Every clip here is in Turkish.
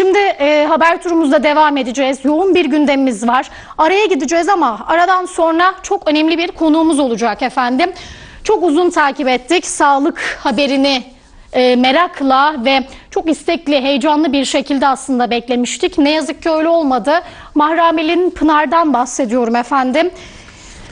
Şimdi e, haber turumuzda devam edeceğiz. Yoğun bir gündemimiz var. Araya gideceğiz ama aradan sonra çok önemli bir konuğumuz olacak efendim. Çok uzun takip ettik. Sağlık haberini e, merakla ve çok istekli, heyecanlı bir şekilde aslında beklemiştik. Ne yazık ki öyle olmadı. Mahramel'in Pınar'dan bahsediyorum efendim.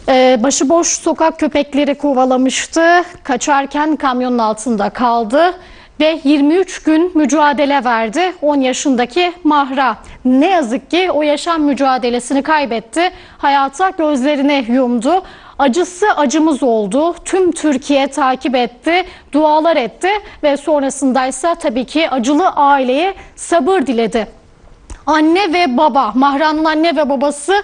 Ee, başıboş sokak köpekleri kovalamıştı. Kaçarken kamyonun altında kaldı ve 23 gün mücadele verdi 10 yaşındaki Mahra. Ne yazık ki o yaşam mücadelesini kaybetti. Hayata gözlerini yumdu. Acısı acımız oldu. Tüm Türkiye takip etti, dualar etti ve sonrasındaysa tabii ki acılı aileye sabır diledi. Anne ve baba, Mahra'nın anne ve babası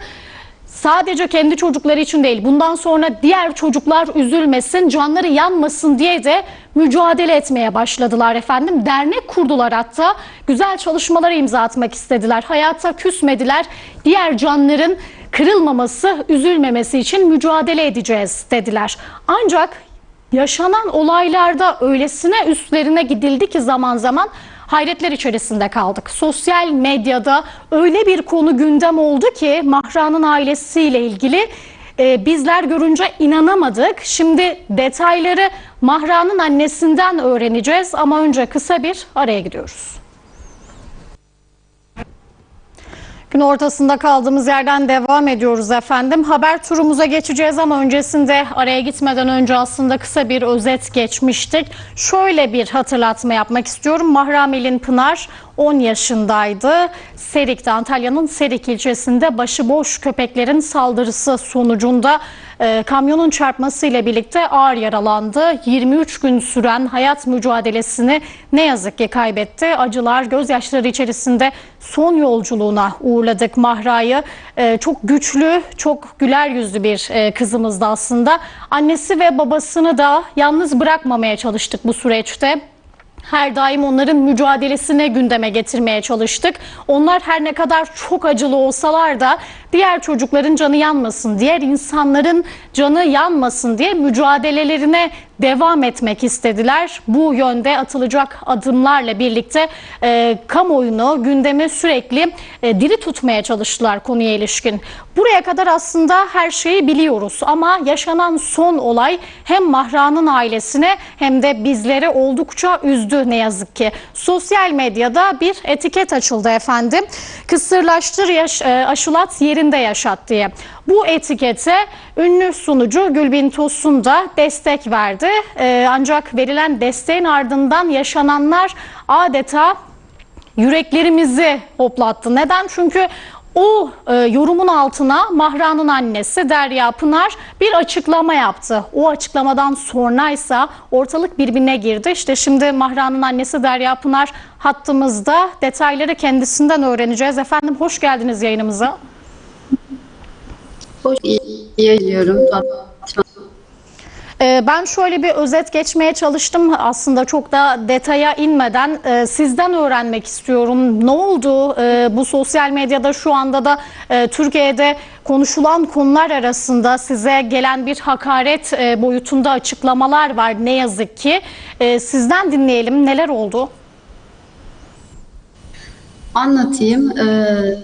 sadece kendi çocukları için değil, bundan sonra diğer çocuklar üzülmesin, canları yanmasın diye de mücadele etmeye başladılar efendim. Dernek kurdular hatta. Güzel çalışmalara imza atmak istediler. Hayata küsmediler. Diğer canların kırılmaması, üzülmemesi için mücadele edeceğiz dediler. Ancak yaşanan olaylarda öylesine üstlerine gidildi ki zaman zaman hayretler içerisinde kaldık. Sosyal medyada öyle bir konu gündem oldu ki Mahra'nın ailesiyle ilgili e, bizler görünce inanamadık. Şimdi detayları Mahra'nın annesinden öğreneceğiz ama önce kısa bir araya gidiyoruz. Gün ortasında kaldığımız yerden devam ediyoruz efendim. Haber turumuza geçeceğiz ama öncesinde araya gitmeden önce aslında kısa bir özet geçmiştik. Şöyle bir hatırlatma yapmak istiyorum. Mahramelin Pınar 10 yaşındaydı. Serik'te Antalya'nın Serik ilçesinde başıboş köpeklerin saldırısı sonucunda e, kamyonun çarpmasıyla birlikte ağır yaralandı. 23 gün süren hayat mücadelesini ne yazık ki kaybetti. Acılar gözyaşları içerisinde son yolculuğuna uğurladık Mahra'yı. E, çok güçlü, çok güler yüzlü bir e, kızımızdı aslında. Annesi ve babasını da yalnız bırakmamaya çalıştık bu süreçte. Her daim onların mücadelesine gündeme getirmeye çalıştık. Onlar her ne kadar çok acılı olsalar da diğer çocukların canı yanmasın, diğer insanların canı yanmasın diye mücadelelerine devam etmek istediler. Bu yönde atılacak adımlarla birlikte e, kamuoyunu, gündemi sürekli e, diri tutmaya çalıştılar konuya ilişkin. Buraya kadar aslında her şeyi biliyoruz ama yaşanan son olay hem Mahra'nın ailesine hem de bizleri oldukça üzdü ne yazık ki. Sosyal medyada bir etiket açıldı efendim. Kısırlaştır yaş, e, aşılat yerinde yaşat diye. Bu etikete ünlü sunucu Gülbin Tosun da destek verdi. E, ancak verilen desteğin ardından yaşananlar adeta yüreklerimizi hoplattı. Neden? Çünkü o e, yorumun altına Mahra'nın annesi Derya Pınar bir açıklama yaptı. O açıklamadan sonraysa ortalık birbirine girdi. İşte şimdi Mahra'nın annesi Derya Pınar hattımızda detayları kendisinden öğreneceğiz. Efendim hoş geldiniz yayınımıza. Hoş Fatma. Ee, Ben şöyle bir özet geçmeye çalıştım aslında çok da detaya inmeden e, sizden öğrenmek istiyorum. Ne oldu Ee, bu sosyal medyada şu anda da e, Türkiye'de konuşulan konular arasında size gelen bir hakaret e, boyutunda açıklamalar var ne yazık ki. Ee, Sizden dinleyelim neler oldu? Anlatayım. Ee,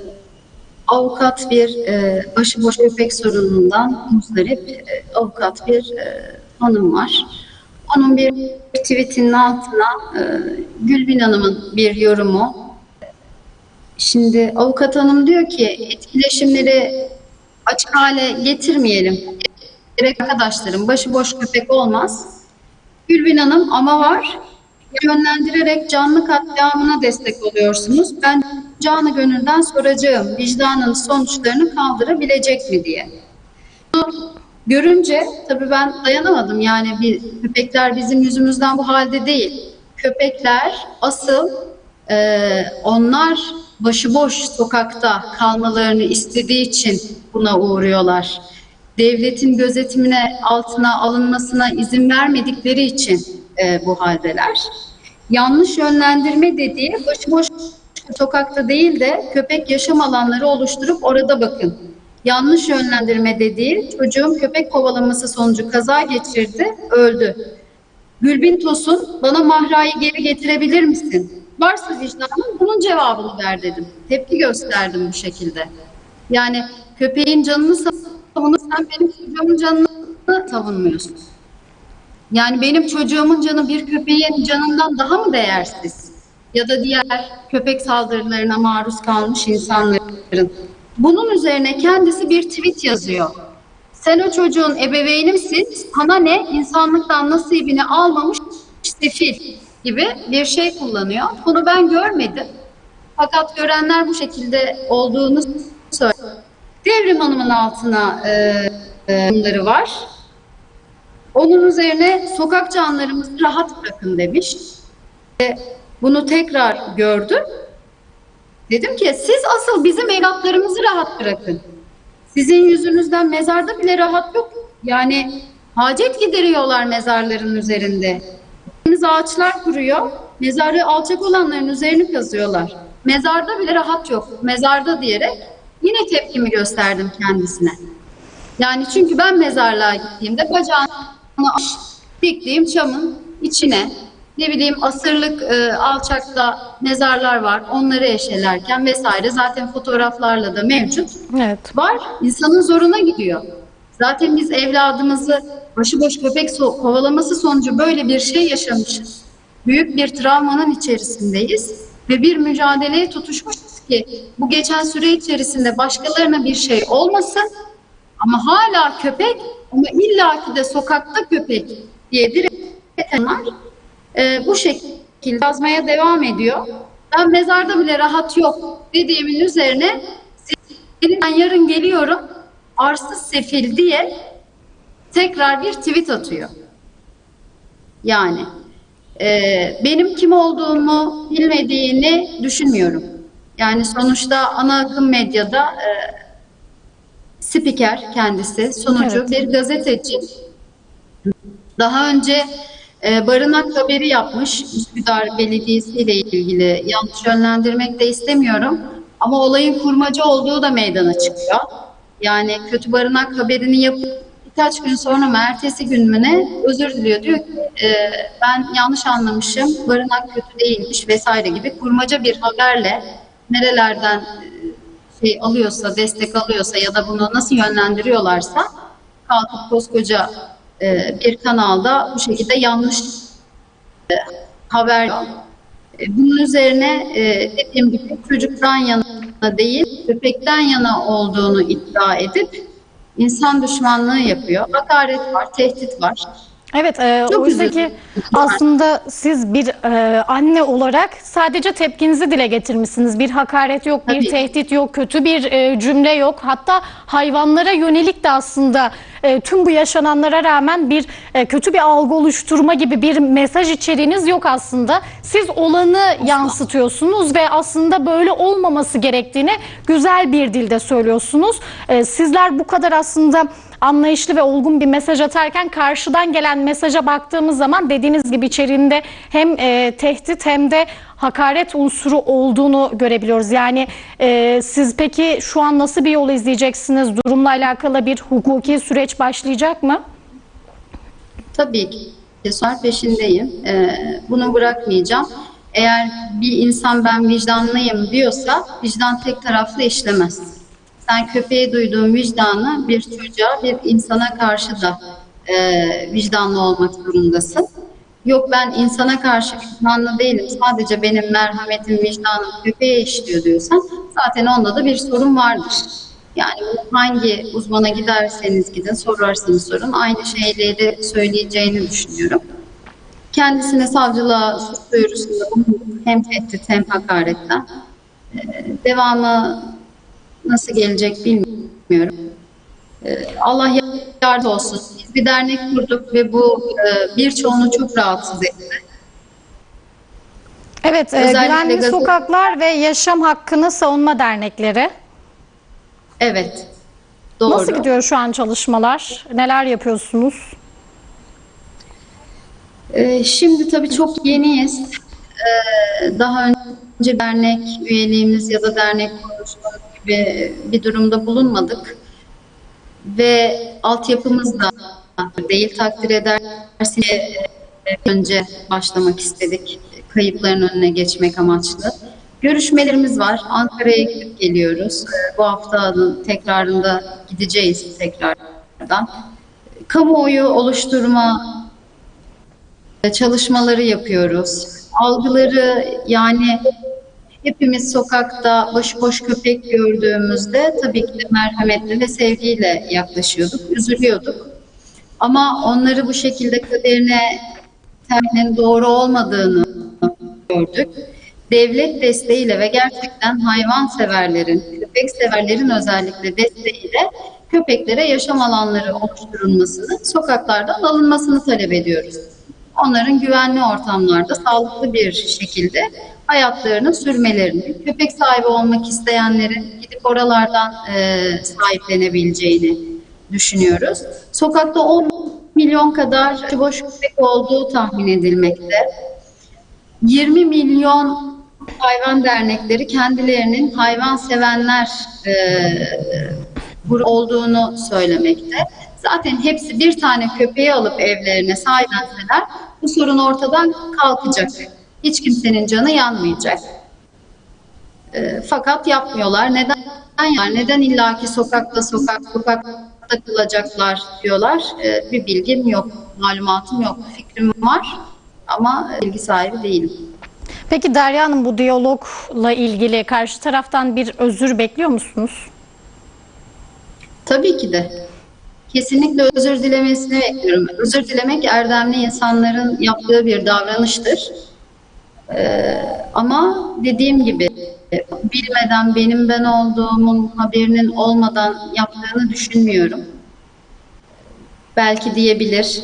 avukat bir e, başıboş köpek sorunundan muzdarip e, avukat bir e, hanım var. Onun bir tweetinin altına e, Gülbin Hanım'ın bir yorumu. Şimdi avukat hanım diyor ki etkileşimleri açık hale getirmeyelim. Direkt arkadaşlarım başıboş köpek olmaz. Gülbin Hanım ama var. Yönlendirerek canlı katliamına destek oluyorsunuz. Ben canı gönülden soracağım. Vicdanın sonuçlarını kaldırabilecek mi diye. Görünce tabii ben dayanamadım. Yani bir köpekler bizim yüzümüzden bu halde değil. Köpekler asıl e, onlar başıboş sokakta kalmalarını istediği için buna uğruyorlar devletin gözetimine altına alınmasına izin vermedikleri için e, bu haldeler. Yanlış yönlendirme dediği başıboş sokakta değil de köpek yaşam alanları oluşturup orada bakın. Yanlış yönlendirme dediği çocuğum köpek kovalaması sonucu kaza geçirdi, öldü. Gülbin Tosun bana Mahra'yı geri getirebilir misin? Varsa vicdanın bunun cevabını ver dedim. Tepki gösterdim bu şekilde. Yani köpeğin canını savunursan benim çocuğumun canını savunmuyorsun. Yani benim çocuğumun canı bir köpeğin canından daha mı değersiz? Ya da diğer köpek saldırılarına maruz kalmış insanların. Bunun üzerine kendisi bir tweet yazıyor. Sen o çocuğun ebeveyni misin? Sana ne? İnsanlıktan nasibini almamış sefil gibi bir şey kullanıyor. Bunu ben görmedim. Fakat görenler bu şekilde olduğunu söylüyor. Devrim Hanım'ın altına e, e, bunları var. Onun üzerine sokak canlarımızı rahat bırakın demiş. Ve bunu tekrar gördüm. Dedim ki siz asıl bizim evlatlarımızı rahat bırakın. Sizin yüzünüzden mezarda bile rahat yok. Yani hacet gideriyorlar mezarların üzerinde. Biz ağaçlar kuruyor. Mezarı alçak olanların üzerini kazıyorlar. Mezarda bile rahat yok. Mezarda diyerek yine tepkimi gösterdim kendisine. Yani çünkü ben mezarlığa gittiğimde bacağını diktiğim çamın içine ne bileyim asırlık e, alçakta mezarlar var. Onları eşelerken vesaire zaten fotoğraflarla da mevcut. Evet. Var. insanın zoruna gidiyor. Zaten biz evladımızı başıboş köpek so- kovalaması sonucu böyle bir şey yaşamışız. Büyük bir travmanın içerisindeyiz ve bir mücadeleye tutuşmuşuz ki bu geçen süre içerisinde başkalarına bir şey olmasın ama hala köpek ama illaki de sokakta köpek diye direnenler e, bu şekilde yazmaya devam ediyor. Ben mezarda bile rahat yok dediğimin üzerine ben yarın geliyorum arsız sefil diye tekrar bir tweet atıyor. Yani e, benim kim olduğumu bilmediğini düşünmüyorum. Yani sonuçta ana akım medyada e, spiker kendisi, sunucu, Evet. bir gazeteci. Daha önce e, barınak haberi yapmış Üsküdar Belediyesi ile ilgili. Yanlış yönlendirmek de istemiyorum. Ama olayın kurmaca olduğu da meydana çıkıyor. Yani kötü barınak haberini yapıp birkaç gün sonra mı ertesi gün mü ne özür diliyor. Diyor ki e, ben yanlış anlamışım, barınak kötü değilmiş vesaire gibi kurmaca bir haberle nerelerden e, şey alıyorsa, destek alıyorsa ya da bunu nasıl yönlendiriyorlarsa kalkıp koskoca e, bir kanalda bu şekilde yanlış e, haber e, bunun üzerine dediğim gibi çocuktan yana değil köpekten yana olduğunu iddia edip insan düşmanlığı yapıyor. Hakaret var, tehdit var. Evet, e, Çok oysa üzüldüm. aslında siz bir e, anne olarak sadece tepkinizi dile getirmişsiniz. Bir hakaret yok, bir Tabii. tehdit yok, kötü bir e, cümle yok. Hatta hayvanlara yönelik de aslında e, tüm bu yaşananlara rağmen bir e, kötü bir algı oluşturma gibi bir mesaj içeriğiniz yok aslında. Siz olanı yansıtıyorsunuz ve aslında böyle olmaması gerektiğini güzel bir dilde söylüyorsunuz. E, sizler bu kadar aslında anlayışlı ve olgun bir mesaj atarken karşıdan gelen mesaja baktığımız zaman dediğiniz gibi içeriğinde hem e, tehdit hem de hakaret unsuru olduğunu görebiliyoruz. Yani e, siz peki şu an nasıl bir yol izleyeceksiniz? Durumla alakalı bir hukuki süreç başlayacak mı? Tabii ki sonuç peşindeyim. Ee, bunu bırakmayacağım. Eğer bir insan ben vicdanlıyım diyorsa vicdan tek taraflı işlemez. Sen köpeğe duyduğun vicdanı bir çocuğa, bir insana karşı da e, vicdanlı olmak zorundasın. Yok ben insana karşı vicdanlı değilim. Sadece benim merhametim, vicdanım köpeğe işliyor diyorsan zaten onda da bir sorun vardır. Yani hangi uzmana giderseniz gidin, sorarsanız sorun aynı şeyleri söyleyeceğini düşünüyorum. Kendisine savcılığa suç duyurusunda. Hem tehdit hem hakaretten. Ee, devamı nasıl gelecek bilmiyorum. Ee, Allah yardım olsun. Biz bir dernek kurduk ve bu e, birçoğunu çok rahatsız etti. Evet, e, Özellikle Güvenli gazete- Sokaklar ve Yaşam Hakkını Savunma Dernekleri. Evet. Doğru. Nasıl gidiyor şu an çalışmalar? Neler yapıyorsunuz? Ee, şimdi tabii çok yeniyiz. Ee, daha önce dernek üyeliğimiz ya da dernek kuruluşumuz gibi bir durumda bulunmadık. Ve altyapımız da değil takdir edersiniz. Önce başlamak istedik. kayıpların önüne geçmek amaçlı. Görüşmelerimiz var. Ankara'ya gidip geliyoruz. Bu haftanın tekrarında gideceğiz tekrardan. Kamuoyu oluşturma çalışmaları yapıyoruz. Algıları yani hepimiz sokakta başıboş köpek gördüğümüzde tabii ki de merhametle ve sevgiyle yaklaşıyorduk, üzülüyorduk. Ama onları bu şekilde kaderine tercihinin doğru olmadığını gördük. Devlet desteğiyle ve gerçekten hayvanseverlerin, köpek severlerin özellikle desteğiyle köpeklere yaşam alanları oluşturulmasını, sokaklardan alınmasını talep ediyoruz. Onların güvenli ortamlarda sağlıklı bir şekilde hayatlarını sürmelerini, köpek sahibi olmak isteyenlerin gidip oralardan e, sahiplenebileceğini düşünüyoruz. Sokakta 10 milyon kadar boş köpek olduğu tahmin edilmekte. 20 milyon hayvan dernekleri kendilerinin hayvan sevenler e, olduğunu söylemekte. Zaten hepsi bir tane köpeği alıp evlerine sahiplenseler bu sorun ortadan kalkacak. Hiç kimsenin canı yanmayacak. E, fakat yapmıyorlar. Neden? Yani neden illaki sokakta sokak sokakta kalacaklar diyorlar. E, bir bilgim yok, malumatım yok, fikrim var ama bilgi sahibi değilim. Peki Derya Hanım bu diyalogla ilgili karşı taraftan bir özür bekliyor musunuz? Tabii ki de. Kesinlikle özür dilemesini bekliyorum. Özür dilemek erdemli insanların yaptığı bir davranıştır. Ee, ama dediğim gibi bilmeden benim ben olduğumun haberinin olmadan yaptığını düşünmüyorum. Belki diyebilir,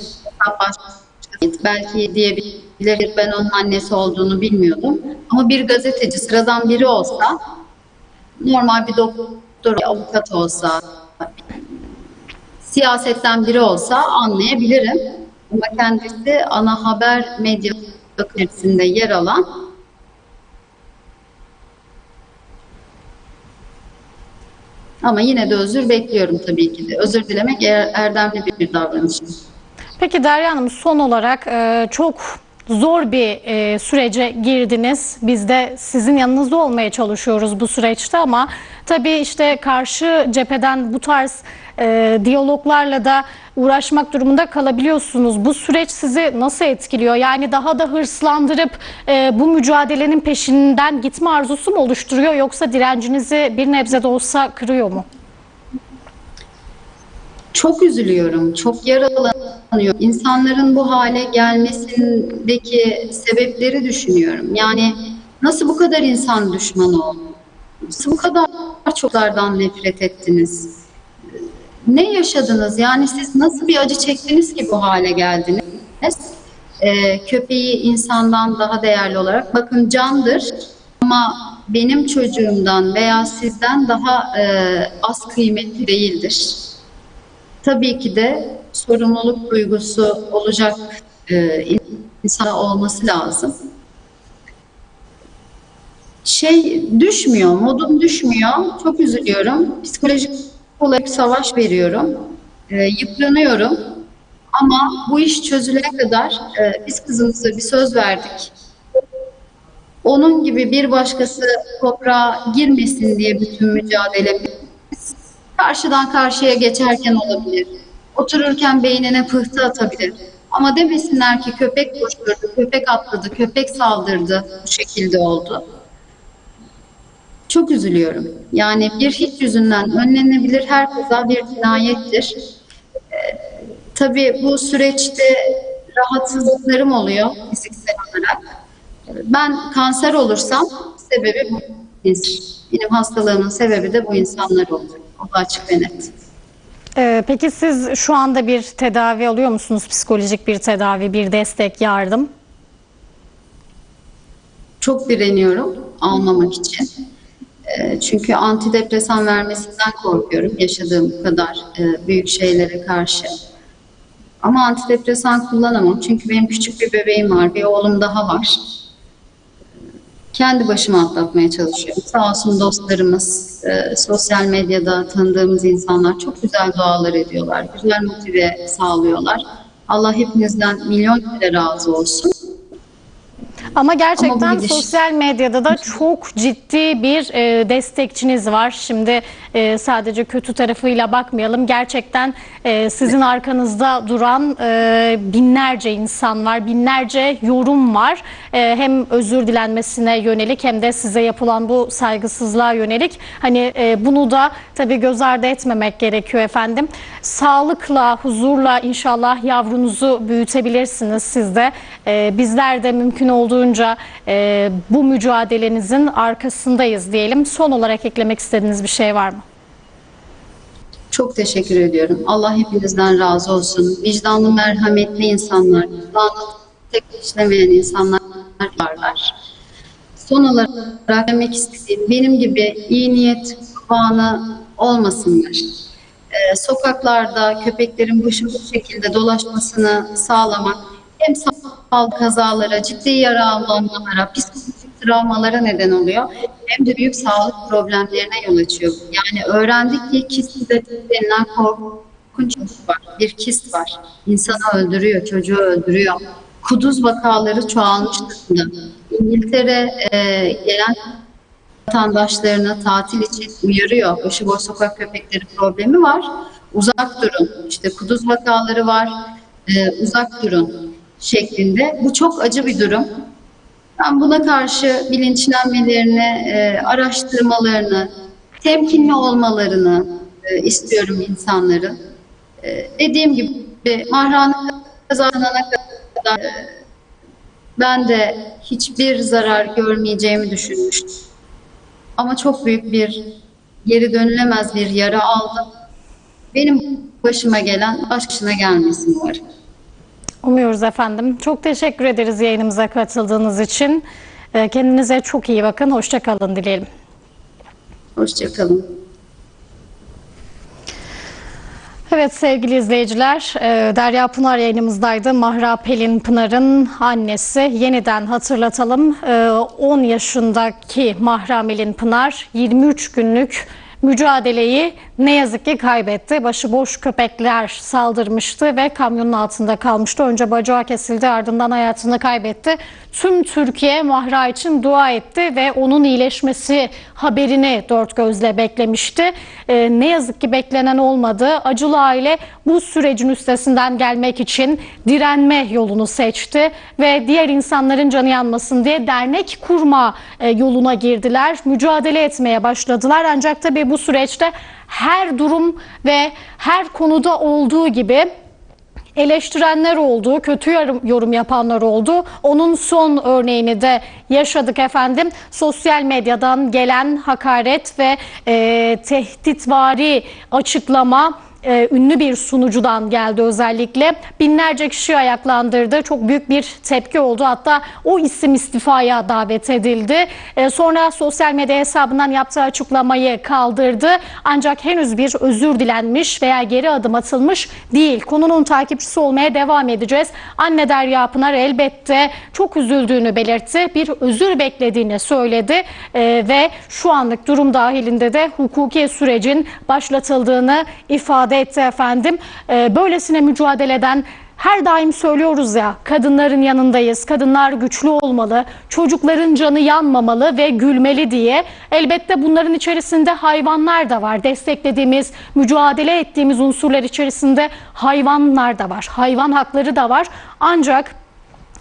belki diyebilir ben onun annesi olduğunu bilmiyordum. Ama bir gazeteci sıradan biri olsa, normal bir doktor, avukat olsa, siyasetten biri olsa anlayabilirim. Ama kendisi ana haber medya içerisinde yer alan ama yine de özür bekliyorum tabii ki de. Özür dilemek er, erdemli bir davranış. Peki Derya Hanım son olarak e, çok zor bir e, sürece girdiniz. Biz de sizin yanınızda olmaya çalışıyoruz bu süreçte ama tabii işte karşı cepheden bu tarz e, diyaloglarla da uğraşmak durumunda kalabiliyorsunuz. Bu süreç sizi nasıl etkiliyor? Yani daha da hırslandırıp e, bu mücadelenin peşinden gitme arzusu mu oluşturuyor yoksa direncinizi bir nebze de olsa kırıyor mu? Çok üzülüyorum, çok yaralanıyorum. İnsanların bu hale gelmesindeki sebepleri düşünüyorum. Yani nasıl bu kadar insan düşmanı oldu? Nasıl bu kadar çoklardan nefret ettiniz? Ne yaşadınız? Yani siz nasıl bir acı çektiniz ki bu hale geldiniz? Ee, köpeği insandan daha değerli olarak bakın candır ama benim çocuğumdan veya sizden daha e, az kıymetli değildir. Tabii ki de sorumluluk duygusu olacak e, insana olması lazım. Şey düşmüyor, modum düşmüyor. Çok üzülüyorum. Psikolojik olarak savaş veriyorum. E, yıpranıyorum. Ama bu iş çözülene kadar e, biz kızımıza bir söz verdik. Onun gibi bir başkası toprağa girmesin diye bütün mücadelemiz karşıdan karşıya geçerken olabilir. Otururken beynine pıhtı atabilir. Ama demesinler ki köpek koşturdu, köpek atladı, köpek saldırdı. Bu şekilde oldu. Çok üzülüyorum. Yani bir hiç yüzünden önlenebilir her kaza bir cinayettir. Ee, tabii bu süreçte rahatsızlıklarım oluyor fiziksel olarak. Ben kanser olursam sebebi bu. Benim hastalığımın sebebi de bu insanlar olur. O da açık ve net. Ee, peki siz şu anda bir tedavi alıyor musunuz? Psikolojik bir tedavi, bir destek, yardım? Çok direniyorum almamak için. Ee, çünkü antidepresan vermesinden korkuyorum yaşadığım bu kadar e, büyük şeylere karşı. Ama antidepresan kullanamam çünkü benim küçük bir bebeğim var, bir oğlum daha var. Kendi başıma atlatmaya çalışıyorum. Sağ olsun dostlarımız, e, sosyal medyada tanıdığımız insanlar çok güzel dualar ediyorlar, güzel motive sağlıyorlar. Allah hepinizden milyon kere razı olsun. Ama Ama gerçekten gidiş- sosyal medyada da çok ciddi bir e, destekçiniz var. Şimdi e, sadece kötü tarafıyla bakmayalım. Gerçekten e, sizin arkanızda duran e, binlerce insan var, binlerce yorum var. E, hem özür dilenmesine yönelik hem de size yapılan bu saygısızlığa yönelik. Hani e, bunu da tabii göz ardı etmemek gerekiyor efendim. Sağlıkla, huzurla inşallah yavrunuzu büyütebilirsiniz siz de. E, bizler de mümkün olduğunca e, bu mücadelenizin arkasındayız diyelim. Son olarak eklemek istediğiniz bir şey var mı? Çok teşekkür ediyorum. Allah hepinizden razı olsun. Vicdanlı, merhametli insanlar, vicdanlı tek işlemeyen insanlar varlar. Son olarak demek istediğim benim gibi iyi niyet kurbanı olmasınlar. Ee, sokaklarda köpeklerin bu bu şekilde dolaşmasını sağlamak hem sağlık kazalara, ciddi yaralanmalara, psikolojik travmalara neden oluyor. Hem de büyük sağlık problemlerine yol açıyor. Yani öğrendik ki kist denilen korkunç var. Bir kist var. İnsanı öldürüyor, çocuğu öldürüyor. Kuduz vakaları çoğalmış durumda. İngiltere e, gelen vatandaşlarını tatil için uyarıyor. Başıboş sokak köpekleri problemi var. Uzak durun. İşte kuduz vakaları var. Ee, uzak durun şeklinde. Bu çok acı bir durum. Ben buna karşı bilinçlenmelerini, e, araştırmalarını, temkinli olmalarını e, istiyorum insanların. E, dediğim gibi mahrane kazanana kadar e, ben de hiçbir zarar görmeyeceğimi düşünmüştüm. Ama çok büyük bir geri dönülemez bir yara aldım. Benim başıma gelen başkasına gelmesin umarım. Umuyoruz efendim. Çok teşekkür ederiz yayınımıza katıldığınız için. E, kendinize çok iyi bakın. Hoşça kalın dileyelim. Hoşçakalın. Evet sevgili izleyiciler, e, Derya Pınar yayınımızdaydı. Mahra Pelin Pınar'ın annesi. Yeniden hatırlatalım. E, 10 yaşındaki Mahra Pelin Pınar 23 günlük mücadeleyi ne yazık ki kaybetti. Başıboş köpekler saldırmıştı ve kamyonun altında kalmıştı. Önce bacağı kesildi ardından hayatını kaybetti. Tüm Türkiye Mahra için dua etti ve onun iyileşmesi haberini dört gözle beklemişti. Ee, ne yazık ki beklenen olmadı. Acılı aile bu sürecin üstesinden gelmek için direnme yolunu seçti ve diğer insanların canı yanmasın diye dernek kurma e, yoluna girdiler. Mücadele etmeye başladılar. Ancak tabii bu süreçte her durum ve her konuda olduğu gibi eleştirenler oldu, kötü yorum yapanlar oldu. Onun son örneğini de yaşadık efendim. Sosyal medyadan gelen hakaret ve e, tehditvari açıklama e, ünlü bir sunucudan geldi özellikle. Binlerce kişi ayaklandırdı. Çok büyük bir tepki oldu. Hatta o isim istifaya davet edildi. E, sonra sosyal medya hesabından yaptığı açıklamayı kaldırdı. Ancak henüz bir özür dilenmiş veya geri adım atılmış değil. Konunun takipçisi olmaya devam edeceğiz. Anne Derya Pınar elbette çok üzüldüğünü belirtti. Bir özür beklediğini söyledi E, ve şu anlık durum dahilinde de hukuki sürecin başlatıldığını ifade etti efendim. E, böylesine mücadele eden her daim söylüyoruz ya kadınların yanındayız. Kadınlar güçlü olmalı. Çocukların canı yanmamalı ve gülmeli diye. Elbette bunların içerisinde hayvanlar da var. Desteklediğimiz, mücadele ettiğimiz unsurlar içerisinde hayvanlar da var. Hayvan hakları da var. Ancak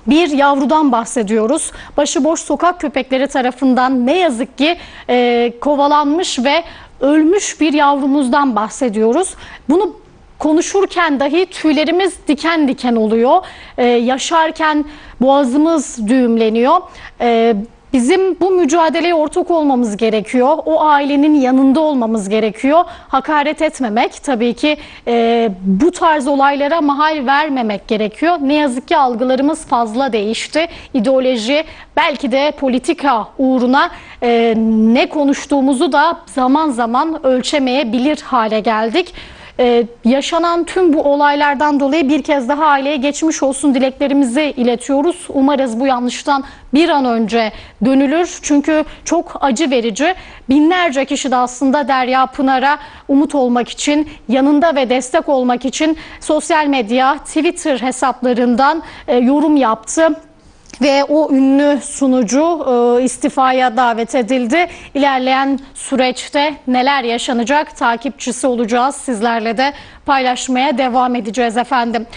bir yavrudan bahsediyoruz. Başıboş sokak köpekleri tarafından ne yazık ki e, kovalanmış ve ölmüş bir yavrumuzdan bahsediyoruz. Bunu konuşurken dahi tüylerimiz diken diken oluyor. E, yaşarken boğazımız düğümleniyor. E, Bizim bu mücadeleye ortak olmamız gerekiyor. O ailenin yanında olmamız gerekiyor. Hakaret etmemek tabii ki e, bu tarz olaylara mahal vermemek gerekiyor. Ne yazık ki algılarımız fazla değişti. İdeoloji belki de politika uğruna e, ne konuştuğumuzu da zaman zaman ölçemeyebilir hale geldik. Ee, yaşanan tüm bu olaylardan dolayı bir kez daha aileye geçmiş olsun dileklerimizi iletiyoruz. Umarız bu yanlıştan bir an önce dönülür. Çünkü çok acı verici. Binlerce kişi de aslında Derya Pınar'a umut olmak için, yanında ve destek olmak için sosyal medya, Twitter hesaplarından e, yorum yaptı. Ve o ünlü sunucu e, istifaya davet edildi. İlerleyen süreçte neler yaşanacak takipçisi olacağız. Sizlerle de paylaşmaya devam edeceğiz efendim.